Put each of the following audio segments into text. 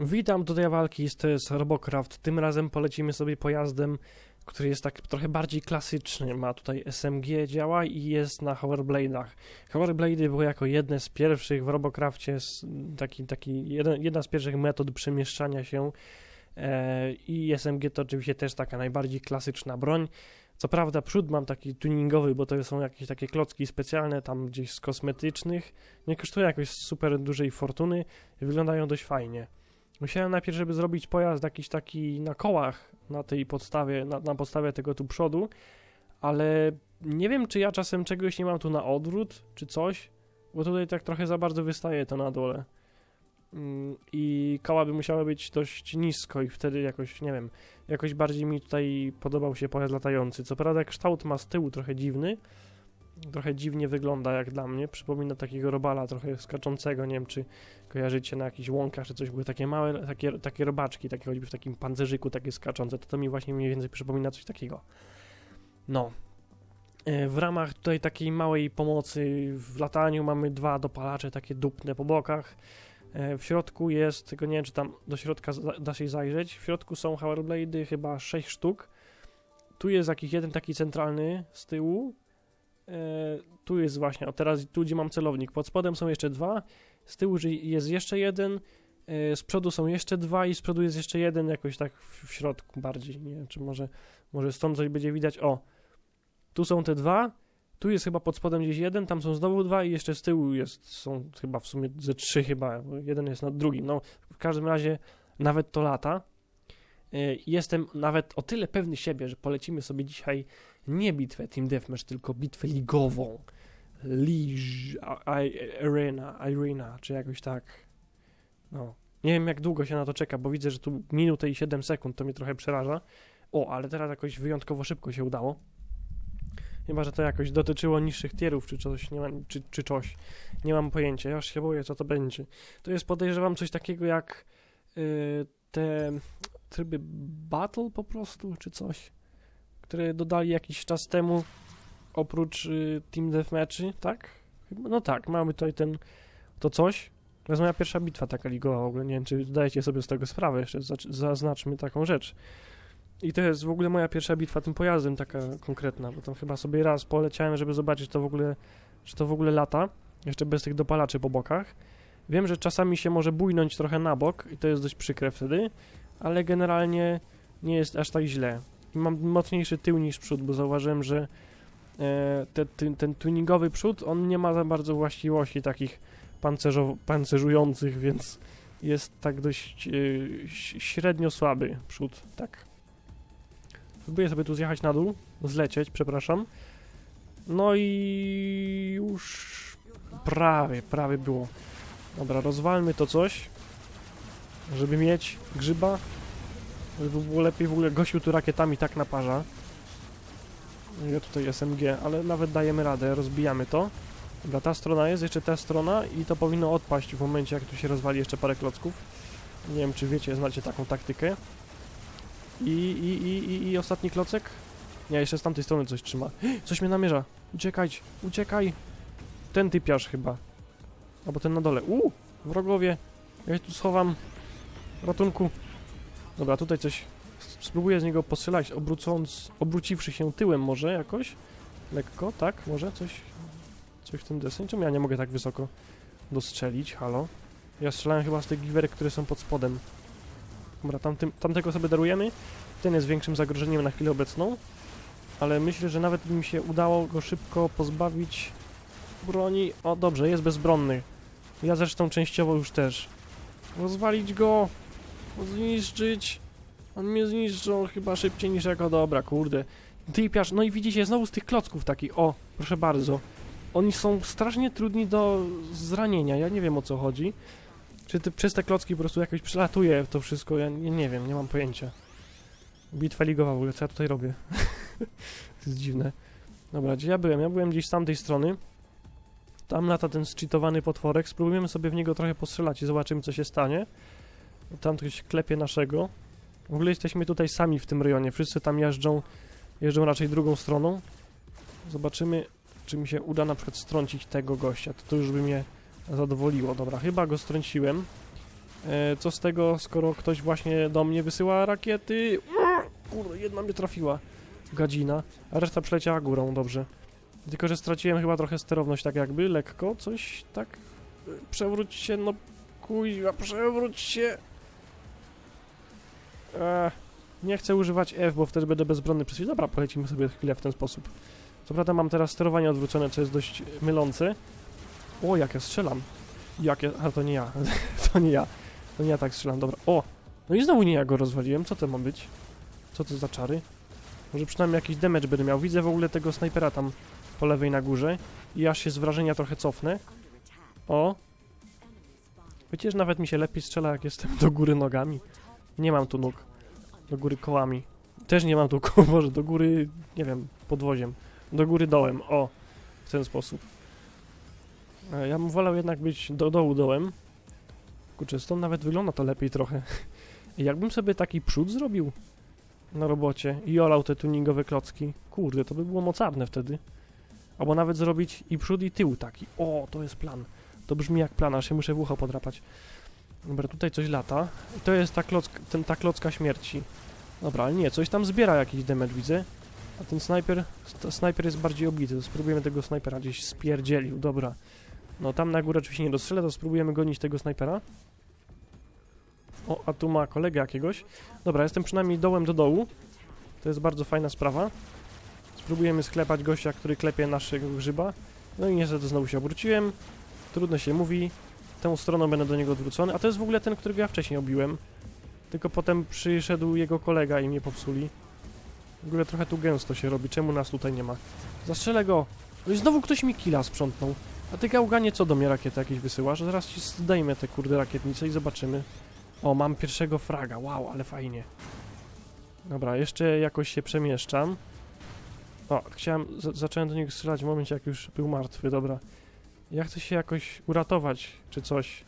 Witam, tutaj walki, to jest Robocraft. Tym razem polecimy sobie pojazdem, który jest tak trochę bardziej klasyczny. Ma tutaj SMG, działa i jest na Hoverblade'ach. Hoverblade'y były jako jedne z pierwszych w Robocrafcie, s- taki, taki jeden, jedna z pierwszych metod przemieszczania się. E, I SMG to oczywiście też taka najbardziej klasyczna broń. Co prawda przód mam taki tuningowy, bo to są jakieś takie klocki specjalne tam gdzieś z kosmetycznych. Nie kosztuje jakoś super dużej fortuny, wyglądają dość fajnie. Musiałem najpierw, żeby zrobić pojazd jakiś taki na kołach na tej podstawie, na, na podstawie tego tu przodu, ale nie wiem, czy ja czasem czegoś nie mam tu na odwrót, czy coś, bo tutaj tak trochę za bardzo wystaje to na dole. Mm, I koła by musiały być dość nisko i wtedy jakoś, nie wiem, jakoś bardziej mi tutaj podobał się pojazd latający. Co prawda kształt ma z tyłu trochę dziwny, trochę dziwnie wygląda jak dla mnie, przypomina takiego robala trochę skaczącego, nie wiem czy kojarzycie na jakichś łąkach czy coś, były takie małe, takie, takie robaczki, takie choćby w takim pancerzyku, takie skaczące, to to mi właśnie mniej więcej przypomina coś takiego. No. E, W ramach tutaj takiej małej pomocy w lataniu mamy dwa dopalacze takie dupne po bokach. E, W środku jest, tylko nie wiem czy tam do środka da się zajrzeć, w środku są Hoverblade'y chyba 6 sztuk. Tu jest jakiś jeden taki centralny z tyłu. E, Tu jest właśnie, o teraz tu gdzie mam celownik, pod spodem są jeszcze dwa z tyłu jest jeszcze jeden, e, z przodu są jeszcze dwa i z przodu jest jeszcze jeden jakoś tak w, środku bardziej, nie wiem, czy może, może stąd coś będzie widać, o, tu są te dwa, tu jest chyba pod spodem gdzieś jeden, tam są znowu dwa i jeszcze z tyłu jest, są chyba w sumie ze trzy chyba, jeden jest nad drugim, no w każdym razie nawet to lata. E, Jestem nawet o tyle pewny siebie, że polecimy sobie dzisiaj nie bitwę Team Deathmatch, tylko bitwę ligową. Liż, Arena, Arena, czy jakoś tak. No. Nie wiem, jak długo się na to czeka, bo widzę, że tu minutę i 7 sekund, to mnie trochę przeraża. O, ale teraz jakoś wyjątkowo szybko się udało. Chyba, że to jakoś dotyczyło niższych tierów, czy coś, nie mam, czy, czy coś. Nie mam pojęcia, ja już się boję, co to będzie. To jest, podejrzewam, coś takiego jak y, te tryby battle po prostu, czy coś, które dodali jakiś czas temu oprócz y, Team Deathmatchy, tak? No tak, mamy tutaj ten, to coś. To jest moja pierwsza bitwa taka ligowa w ogóle, nie wiem, czy zdajecie sobie z tego sprawę, jeszcze zaznaczmy taką rzecz. I to jest w ogóle moja pierwsza bitwa tym pojazdem, taka konkretna, bo tam chyba sobie raz poleciałem, żeby zobaczyć to w ogóle, czy to w ogóle lata, jeszcze bez tych dopalaczy po bokach. Wiem, że czasami się może bujnąć trochę na bok i to jest dość przykre wtedy, ale generalnie nie jest aż tak źle. Mam mocniejszy tył niż przód, bo zauważyłem, że e, te, ten, ten tuningowy przód, on nie ma za bardzo właściwości takich pancerzo, pancerzujących, więc jest tak dość e, średnio słaby przód, tak. Próbuję sobie tu zjechać na dół, zlecieć, przepraszam. No i już prawie, prawie było. Dobra, rozwalmy to coś, żeby mieć grzyba, żeby było lepiej w ogóle gościu tu rakietami tak naparza. Ja tutaj SMG, ale nawet dajemy radę, rozbijamy to. Dobra, ta strona jest, jeszcze ta strona i to powinno odpaść w momencie, jak tu się rozwali jeszcze parę klocków. Nie wiem, czy wiecie, znacie taką taktykę. I, i, i, i, i ostatni klocek? Nie, jeszcze z tamtej strony coś trzyma. Coś mnie namierza. Uciekaj, uciekaj. Ten typiarz chyba. Albo ten na dole. Uuu, wrogowie. Ja się tu schowam. Ratunku. Dobra, tutaj coś. Spróbuję z niego postrzelać, obrócąc, obróciwszy się tyłem może jakoś. Lekko, tak? Może coś. Coś w tym deseń. Czemu ja nie mogę tak wysoko dostrzelić? Halo? Ja strzelałem chyba z tych giwerek, które są pod spodem. Dobra, tamtym, tamtego sobie darujemy. Ten jest większym zagrożeniem na chwilę obecną. Ale myślę, że nawet mi się udało go szybko pozbawić broni. O, dobrze, jest bezbronny. Ja zresztą częściowo już też. Rozwalić go! Zniszczyć! On mnie zniszczą chyba szybciej niż jako dobra, kurde. Typiarz, no i widzicie, znowu z tych klocków takich, o, proszę bardzo. Oni są strasznie trudni do zranienia, ja nie wiem o co chodzi. Czy ty, przez te klocki po prostu jakoś przelatuje to wszystko, ja nie, nie wiem, nie mam pojęcia. Bitwa ligowa w ogóle, co ja tutaj robię? to jest dziwne. Dobra, gdzie ja byłem? Ja byłem gdzieś z tamtej strony. Tam lata ten zcheatowany potworek, spróbujemy sobie w niego trochę postrzelać i zobaczymy co się stanie. Tam ktoś klepie naszego. W ogóle jesteśmy tutaj sami w tym rejonie, wszyscy tam jeżdżą, jeżdżą raczej drugą stroną. Zobaczymy, czy mi się uda na przykład strącić tego gościa, to, to już by mnie zadowoliło. Dobra, chyba go strąciłem. E, co z tego, skoro ktoś właśnie do mnie wysyła rakiety? Kurde, jedna mnie trafiła. Gadzina. A reszta przeleciała górą, dobrze. Tylko, że straciłem chyba trochę sterowność, tak jakby, lekko, coś, tak? Przewróć się, no kuźwa, przewróć się. Ech, nie chcę używać F, bo wtedy będę bezbronny przez chwilę. Dobra, polecimy sobie chwilę w ten sposób. Co prawda mam teraz sterowanie odwrócone, co jest dość mylące. O, jak ja strzelam. Jak ja... A, to nie ja. to nie ja. To nie ja tak strzelam, dobra. O! No i znowu nie ja go rozwaliłem. Co to ma być? Co to za czary? Może przynajmniej jakiś damage będę miał. Widzę w ogóle tego snajpera tam po lewej na górze. I aż się z wrażenia trochę cofnę. O! Wiecie, że nawet mi się lepiej strzela, jak jestem do góry nogami. Nie mam tu nóg. Do góry kołami. Też nie mam tu koło, może do góry, nie wiem, podwoziem. Do góry dołem, o. W ten sposób. E, Ja bym wolał jednak być do dołu dołem. Kurczę, stąd nawet wygląda to lepiej trochę. Jakbym sobie taki przód zrobił na robocie i olał te tuningowe klocki, kurde, to by było mocarne wtedy. Albo nawet zrobić i przód i tył taki. O, to jest plan. To brzmi jak plan, aż się muszę w ucho podrapać. Dobra, tutaj coś lata. I to jest ta, klocka, ten, ta klocka śmierci. Dobra, ale nie, coś tam zbiera jakiś damage, widzę. A ten snajper, snajper jest bardziej obity, to spróbujemy tego snajpera gdzieś spierdzielił, dobra. No tam na górę oczywiście nie dostrzelę, to spróbujemy gonić tego snajpera. O, a tu ma kolegę jakiegoś. Dobra, jestem przynajmniej dołem do dołu. To jest bardzo fajna sprawa. Spróbujemy sklepać gościa, który klepie naszego grzyba. No i niestety znowu się obróciłem. Trudno się mówi. Tą stroną będę do niego odwrócony. A to jest w ogóle ten, którego ja wcześniej obiłem. Tylko potem przyszedł jego kolega i mnie popsuli. W ogóle trochę tu gęsto się robi. Czemu nas tutaj nie ma? Zastrzelę go! No i znowu ktoś mi killa sprzątnął. A ty gałganie co do mnie rakiety jakieś wysyłasz? Zaraz ci zdejmę te kurde rakietnice i zobaczymy. O, mam pierwszego fraga. Wow, ale fajnie. Dobra, jeszcze jakoś się przemieszczam. O, chciałem... Zacząłem do niego strzelać w momencie, jak już był martwy. Dobra. Ja chcę się jakoś uratować, czy coś.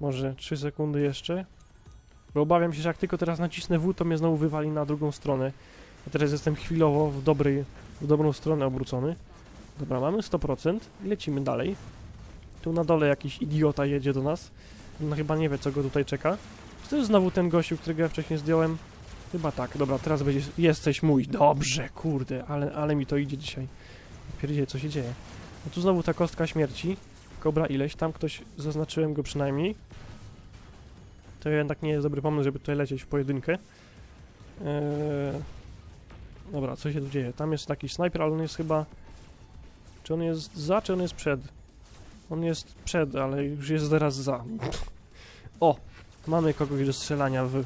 Może 3 sekundy jeszcze. Bo obawiam się, że jak tylko teraz nacisnę W, to mnie znowu wywali na drugą stronę. A teraz jestem chwilowo w, dobrej, w dobrą stronę obrócony. Dobra, mamy 100% i lecimy dalej. Tu na dole jakiś idiota jedzie do nas. No chyba nie wie, co go tutaj czeka. Czy to jest znowu ten gościu, którego ja wcześniej zdjąłem? Chyba tak. Dobra, teraz będzie... Jesteś mój. Dobrze, kurde, ale, ale mi to idzie dzisiaj. Pierdzie, co się dzieje? No tu znowu ta kostka śmierci. Kobra ileś, tam ktoś, zaznaczyłem go przynajmniej. To jednak nie jest dobry pomysł, żeby tutaj lecieć w pojedynkę. Eee... Dobra, co się tu dzieje? Tam jest taki snajper, ale on jest chyba... Czy on jest za, czy on jest przed? On jest przed, ale już jest zaraz za. O! Mamy kogoś do strzelania w...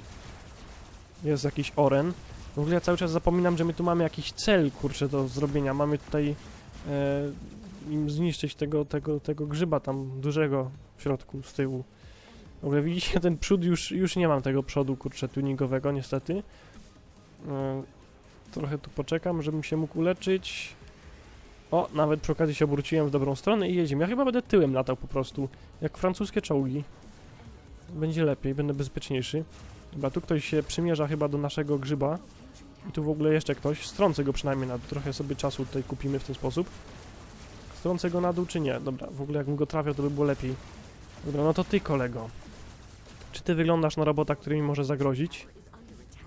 Jest jakiś oren. W ogóle ja cały czas zapominam, że my tu mamy jakiś cel, kurczę, do zrobienia. Mamy tutaj... E, im zniszczyć tego, tego, tego grzyba tam dużego w środku, z tyłu. W ogóle widzicie, ten przód już, już nie mam tego przodu, kurczę, tuningowego niestety. E, trochę tu poczekam, żebym się mógł uleczyć. O, nawet przy okazji się obróciłem w dobrą stronę i jedziemy. Ja chyba będę tyłem latał po prostu, jak francuskie czołgi. Będzie lepiej, będę bezpieczniejszy. Dobra, tu ktoś się przymierza chyba do naszego grzyba. I tu w ogóle jeszcze ktoś. Strącę go przynajmniej na. Trochę sobie czasu tutaj kupimy w ten sposób. Strącę go na dół czy nie? Dobra, w ogóle jakbym go trafiał, to by było lepiej. Dobra, no to ty kolego. Czy ty wyglądasz na robota, który mi może zagrozić?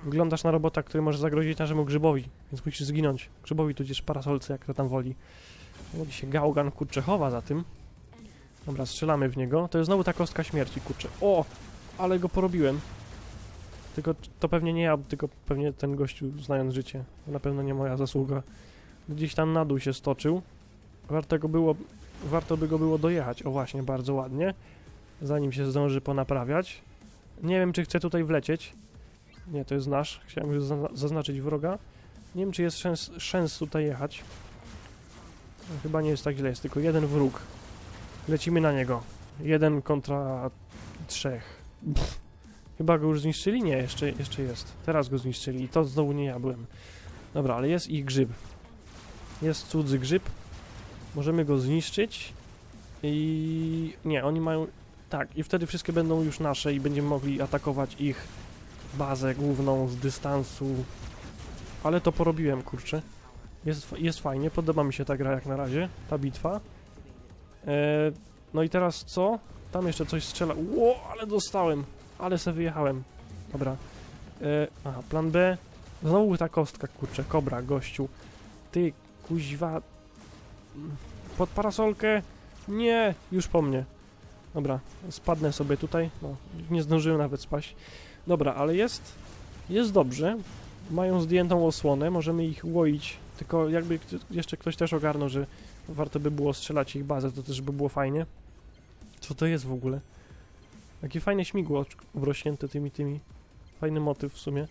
Wyglądasz na robota, który może zagrozić naszemu grzybowi, więc musisz zginąć. Grzybowi tudzież parasolce, jak to tam woli. Mówi się gałgan kurczę chowa za tym. Dobra, strzelamy w niego. To jest znowu ta kostka śmierci, kurczę. O! Ale go porobiłem. Tylko to pewnie nie ja, tylko pewnie ten gościu, znając życie. Na pewno nie moja zasługa. Gdzieś tam na dół się stoczył. Warto go było, warto by go było dojechać. O właśnie, bardzo ładnie. Zanim się zdąży ponaprawiać. Nie wiem, czy chcę tutaj wlecieć. Nie, to jest nasz. Chciałem już zazna- zaznaczyć wroga. Nie wiem, czy jest szans, szans tutaj jechać. Chyba nie jest tak źle, jest tylko jeden wróg. Lecimy na niego. Jeden kontra trzech. Pff. Chyba go już zniszczyli? Nie, jeszcze, jeszcze jest. Teraz go zniszczyli i to znowu nie ja byłem. Dobra, ale jest ich grzyb. Jest cudzy grzyb. Możemy go zniszczyć. I... Nie, oni mają... Tak, i wtedy wszystkie będą już nasze i będziemy mogli atakować ich bazę główną z dystansu. Ale to porobiłem, kurczę. Jest, jest fajnie, podoba mi się ta gra jak na razie, ta bitwa. E, no i teraz co? Tam jeszcze coś strzela. Ło, ale dostałem. Ale se wyjechałem. Dobra. E, aha, plan B. Znowu ta kostka, kurczę. Kobra, gościu. Ty, kuźwa. Pod parasolkę. Nie, już po mnie. Dobra, spadnę sobie tutaj. No, nie zdążyłem nawet spaść. Dobra, ale jest, jest dobrze. Mają zdjętą osłonę, możemy ich łoić. Tylko jakby jeszcze ktoś też ogarnął, że warto by było strzelać ich bazę, to też by było fajnie. Co to jest w ogóle? Jakie fajne śmigło obrośnięte tymi, tymi. Fajny motyw w sumie.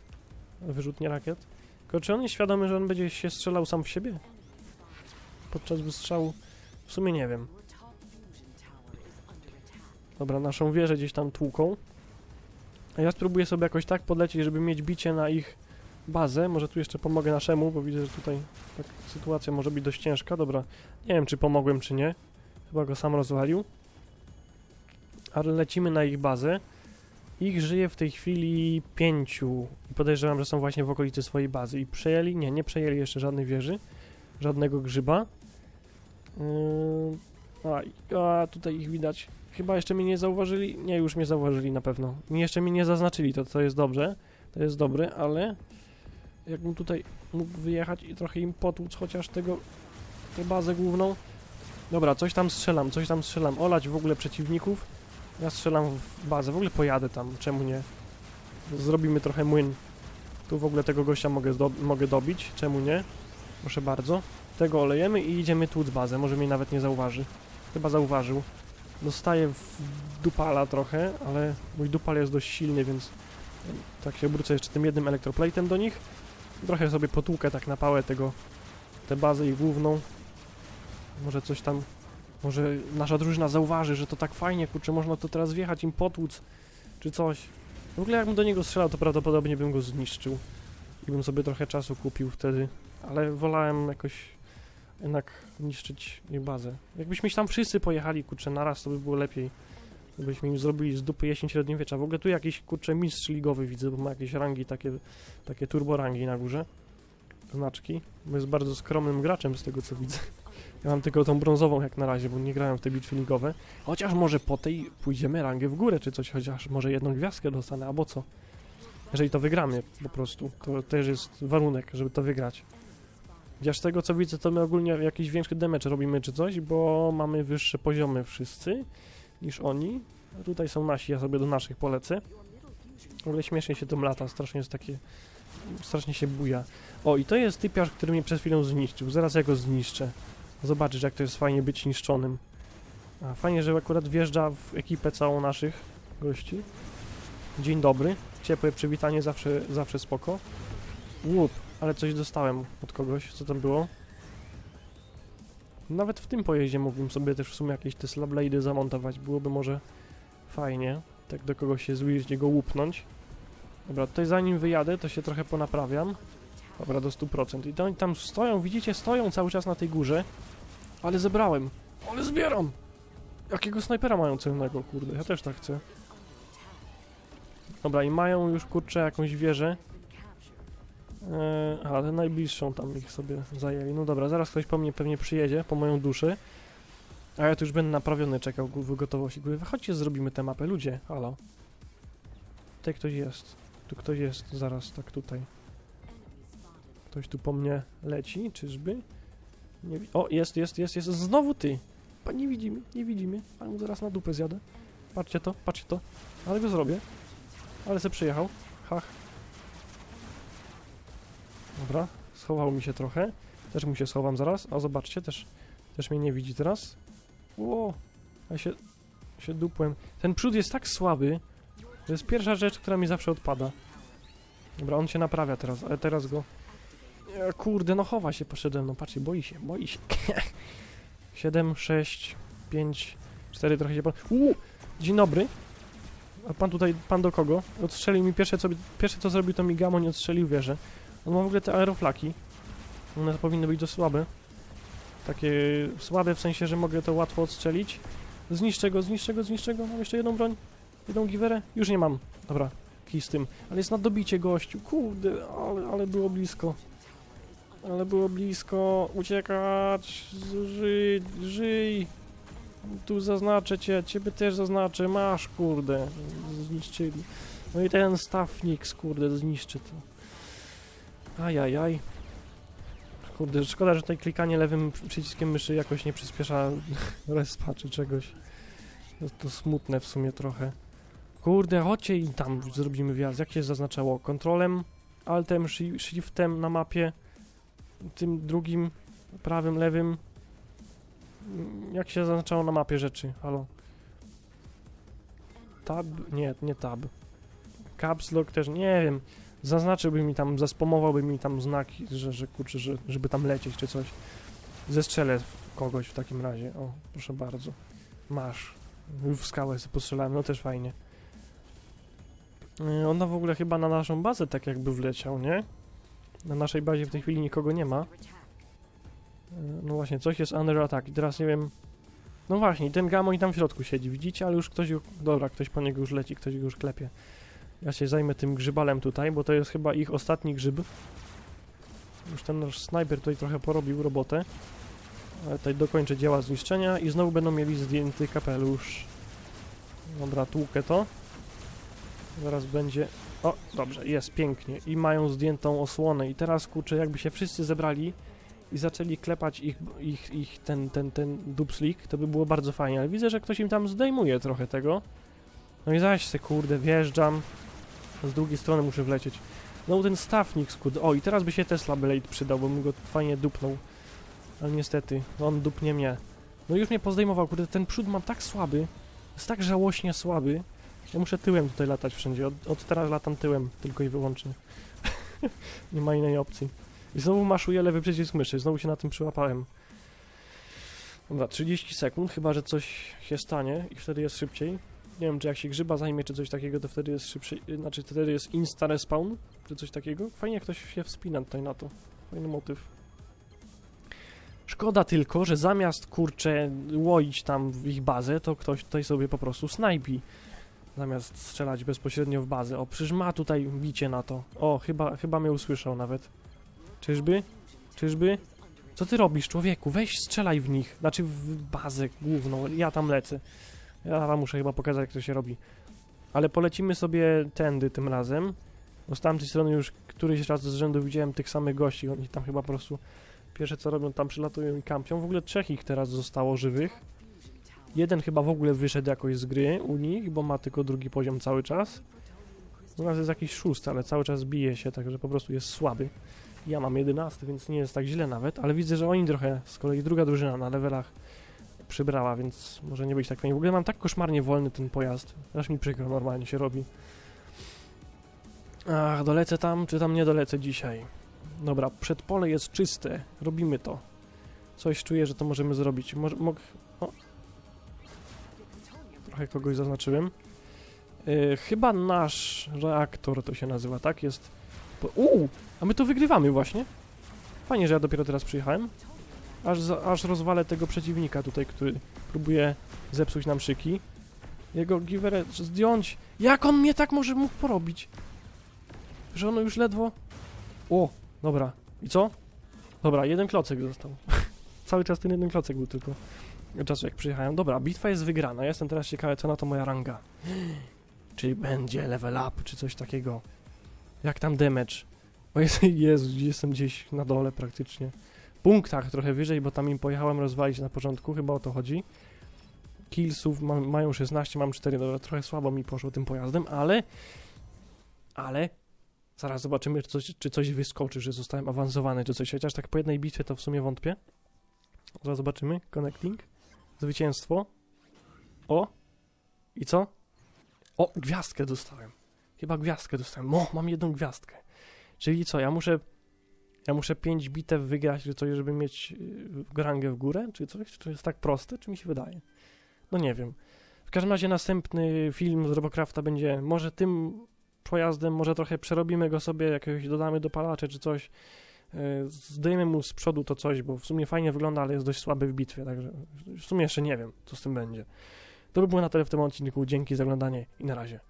Wyrzutnie rakiet. Tylko czy on jest świadomy, że on będzie się strzelał sam w siebie? Podczas wystrzału? W sumie nie wiem. Dobra, naszą wieżę gdzieś tam tłuką. A ja spróbuję sobie jakoś tak podlecieć, żeby mieć bicie na ich bazę. Może tu jeszcze pomogę naszemu, bo widzę, że tutaj tak sytuacja może być dość ciężka. Dobra, nie wiem czy pomogłem, czy nie. Chyba go sam rozwalił. Ale lecimy na ich bazę. Ich żyje w tej chwili pięciu. I podejrzewam, że są właśnie w okolicy swojej bazy. I przejęli? Nie, nie przejęli jeszcze żadnej wieży. Żadnego grzyba. Yy, a, a, tutaj ich widać. Chyba jeszcze mnie nie zauważyli. Nie, już mnie zauważyli na pewno. Jeszcze mnie nie zaznaczyli, to, to jest dobrze. To jest dobre, ale jakbym tutaj mógł wyjechać i trochę im potłuc chociaż tego, tę bazę główną. Dobra, coś tam strzelam, coś tam strzelam. Olać w ogóle przeciwników. Ja strzelam w bazę, w ogóle pojadę tam, czemu nie? Zrobimy trochę młyn. Tu w ogóle tego gościa mogę, zdo mogę dobić, czemu nie? Proszę bardzo. Tego olejemy i idziemy tłuc bazę, może mnie nawet nie zauważy. Chyba zauważył. Dostaję w dupala trochę, ale mój dupal jest dość silny, więc tak się obrócę jeszcze tym jednym elektroplate'em do nich. Trochę sobie potłukę tak na pałę tego, tę bazę ich główną. Może coś tam, może nasza drużyna zauważy, że to tak fajnie, kurczę, można to teraz wjechać im potłuc, czy coś. W ogóle jakbym do niego strzelał, to prawdopodobnie bym go zniszczył. I bym sobie trochę czasu kupił wtedy, ale wolałem jakoś jednak niszczyć ich bazę. Jakbyśmy tam wszyscy pojechali, kurczę, naraz, to by było lepiej. Gdybyśmy im zrobili z dupy jesień średniowiecza. W ogóle tu jakiś, kurczę, mistrz ligowy widzę, bo ma jakieś rangi, takie, takie turbo rangi na górze. Znaczki. Bo jest bardzo skromnym graczem z tego, co widzę. Ja mam tylko tą brązową jak na razie, bo nie grałem w te bitwy ligowe. Chociaż może po tej pójdziemy rangę w górę, czy coś, chociaż może jedną gwiazdkę dostanę, albo co. Jeżeli to wygramy po prostu, to też jest warunek, żeby to wygrać. Chociaż z tego co widzę, to my ogólnie jakiś większy damage robimy czy coś, bo mamy wyższe poziomy wszyscy niż oni. Tutaj są nasi, ja sobie do naszych polecę. W ogóle śmiesznie się tym lata, strasznie jest takie... Strasznie się buja. O, i to jest typiarz, który mnie przed chwilą zniszczył. Zaraz ja go zniszczę. Zobaczysz, jak to jest fajnie być niszczonym. A, fajnie, że akurat wjeżdża w ekipę całą naszych gości. Dzień dobry. Ciepłe przywitanie, zawsze, zawsze spoko. Łup, ale coś dostałem od kogoś. Co tam było? Nawet w tym pojeździe mógłbym sobie też w sumie jakieś te slablady zamontować. Byłoby może fajnie. Tak do kogoś się zbliżyć go łupnąć. Dobra, tutaj zanim wyjadę, to się trochę ponaprawiam. Dobra, do 100%. I tam stoją, widzicie, stoją cały czas na tej górze. Ale zebrałem. Ale zbieram! Jakiego snajpera mają celnego, kurde, ja też tak chcę. Dobra, i mają już, kurczę, jakąś wieżę. Eee, a, tę najbliższą tam ich sobie zajęli. No dobra, zaraz ktoś po mnie pewnie przyjedzie, po moją duszę. A ja tu już będę naprawiony, czekał w gotowości. Mówię, chodźcie, zrobimy tę mapę. Ludzie, halo. Tutaj ktoś jest. Tu ktoś jest, zaraz, tak tutaj. Ktoś tu po mnie leci, czyżby? Nie o, jest, jest, jest, jest. Znowu ty! Pa, nie widzi mnie, nie widzi mnie. A mu zaraz na dupę zjadę. Patrzcie to, patrzcie to. Ale go zrobię. Ale se przyjechał. Hach. Dobra, schował mi się trochę. Też mu się schowam zaraz. A zobaczcie, też, też mnie nie widzi teraz. Ło, ja się, się dupłem. Ten przód jest tak słaby. To jest pierwsza rzecz, która mi zawsze odpada. Dobra, on się naprawia teraz, ale teraz go... E, kurde, no chowa się poszedłem, no patrzcie, boi się, boi się. 7, 6, 5, 4, trochę się... Po... Uuu, dzień dobry. A pan tutaj, pan do kogo? Odstrzelił mi pierwsze co, pierwsze co zrobił to mi Gamon i odstrzelił wieżę. On ma w ogóle te aeroflaki. One powinny być dość słabe. Takie słabe w sensie, że mogę to łatwo odstrzelić. Zniszczę go, zniszczę go, zniszczę go. Mam jeszcze jedną broń. Jedną giwerę. Już nie mam. Dobra, kij z tym. Ale jest na dobicie gościu. Kurde, ale, ale było blisko. Ale było blisko. Uciekać. Żyj, żyj. Tu zaznaczę cię, ciebie też zaznaczę, masz, kurde. Zniszczyli. No i ten stawnik, kurde, zniszczy to. Ajajaj. Kurde, szkoda, że tutaj klikanie lewym przyciskiem myszy jakoś nie przyspiesza respa czy czegoś. To, to smutne w sumie trochę. Kurde, chodźcie i tam zrobimy wjazd. Jak się zaznaczało? Kontrolem, altem, shi- shiftem na mapie. Tym drugim, prawym, lewym. Mm, Jak się zaznaczało na mapie rzeczy? Halo? Tab? Nie, nie tab. Caps lock też, nie wiem. Zaznaczyłby mi tam, zaspomowałby mi tam znaki, że, że kurczę, że, żeby tam lecieć czy coś. Zestrzelę kogoś w takim razie. O, proszę bardzo. Masz. W skałę sobie postrzelałem, no też fajnie. Yy, Ona w ogóle chyba na naszą bazę tak jakby wleciał, nie? Na naszej bazie w tej chwili nikogo nie ma. Yy, No właśnie, coś jest under attack teraz nie wiem... No właśnie, ten gamoń tam w środku siedzi, widzicie? Ale już ktoś... Dobra, ktoś po niego już leci, ktoś go już klepie. Ja się zajmę tym grzybalem tutaj, bo to jest chyba ich ostatni grzyb. Już ten nasz snajper tutaj trochę porobił robotę. Ale tutaj dokończę dzieła zniszczenia i znowu będą mieli zdjęty kapelusz. Dobra, tłukę to. Zaraz będzie... O, dobrze, jest, pięknie. I mają zdjętą osłonę. I teraz, kurczę, jakby się wszyscy zebrali i zaczęli klepać ich, ich, ich ten, ten, ten dupslik, to by było bardzo fajnie. Ale widzę, że ktoś im tam zdejmuje trochę tego. No i zaś se, kurde, wjeżdżam. Z drugiej strony muszę wlecieć. No ten stawnik, skurde. O, i teraz by się Tesla Blade przydał, bo bym go fajnie dupnął. Ale niestety, on dupnie mnie. No już mnie pozdejmował, kurde, ten przód mam tak słaby. Jest tak żałośnie słaby. Ja muszę tyłem tutaj latać wszędzie. Od, od teraz latam tyłem, tylko i wyłącznie. Nie ma innej opcji. I znowu maszuję lewy przycisk myszy, znowu się na tym przyłapałem. Dobra, 30 sekund, chyba że coś się stanie i wtedy jest szybciej. Nie wiem, czy jak się grzyba zajmie, czy coś takiego, to wtedy jest szybszy, znaczy wtedy jest insta respawn, czy coś takiego. Fajnie jak ktoś się wspina tutaj na to. Fajny motyw. Szkoda tylko, że zamiast kurczę łoić tam w ich bazę, to ktoś tutaj sobie po prostu snajpi. Zamiast strzelać bezpośrednio w bazę. O, przecież ma tutaj bicie na to. O, chyba, chyba mnie usłyszał nawet. Czyżby? Czyżby? Co ty robisz, człowieku? Weź strzelaj w nich. Znaczy w bazę główną. Ja tam lecę. Ja wam muszę chyba pokazać, jak to się robi. Ale polecimy sobie tędy tym razem. Bo z tamtej strony już któryś raz z rzędu widziałem tych samych gości. Oni tam chyba po prostu pierwsze co robią, tam przylatują i kampią. W ogóle trzech ich teraz zostało żywych. Jeden chyba w ogóle wyszedł jakoś z gry u nich, bo ma tylko drugi poziom cały czas. U nas jest jakiś szósty, ale cały czas bije się, także po prostu jest słaby. Ja mam jedenasty, więc nie jest tak źle nawet, ale widzę, że oni trochę, z kolei druga drużyna na levelach przybrała, więc może nie być tak fajnie. W ogóle mam tak koszmarnie wolny ten pojazd, aż mi przykro normalnie się robi. Ach, dolecę tam, czy tam nie dolecę dzisiaj? Dobra, przedpole jest czyste, robimy to. Coś czuję, że to możemy zrobić. Może, mog... O. Trochę kogoś zaznaczyłem. Yy, chyba nasz reaktor to się nazywa, tak? Jest... Uuu, a my to wygrywamy właśnie. Fajnie, że ja dopiero teraz przyjechałem. Aż, aż rozwalę tego przeciwnika tutaj, który próbuje zepsuć nam szyki. Jego giwerę zdjąć. Jak on mnie tak może mógł porobić? Że ono już ledwo... O, dobra. I co? Dobra, jeden klocek został. Cały czas ten jeden klocek był tylko. Czasu jak przyjechałem. Dobra, bitwa jest wygrana. Jestem teraz ciekawy, co na to moja ranga. Czy będzie level up, czy coś takiego. Jak tam damage? O Jezu, jestem gdzieś na dole praktycznie. Punktach trochę wyżej, bo tam im pojechałem rozwalić na początku, chyba o to chodzi. Killsów mam, mają 16, mam 4, dobra, trochę słabo mi poszło tym pojazdem, ale... Ale... Zaraz zobaczymy, czy coś, czy coś wyskoczy, że zostałem awansowany, czy coś. Chociaż tak po jednej bitwie to w sumie wątpię. Zaraz zobaczymy. Connecting. Zwycięstwo. O! I co? O, gwiazdkę dostałem. Chyba gwiazdkę dostałem. O, mam jedną gwiazdkę. Czyli co, ja muszę... Ja muszę 5 bitew wygrać, czy coś, żeby mieć yy, rangę w górę, czy coś? Czy to jest tak proste, czy mi się wydaje? No nie wiem. W każdym razie następny film z Robocrafta będzie może tym pojazdem, może trochę przerobimy go sobie, jakiegoś dodamy dopalacze czy coś. Yy, Zdejmę mu z przodu to coś, bo w sumie fajnie wygląda, ale jest dość słaby w bitwie, także w sumie jeszcze nie wiem, co z tym będzie. To by było na tyle w tym odcinku. Dzięki za oglądanie i na razie.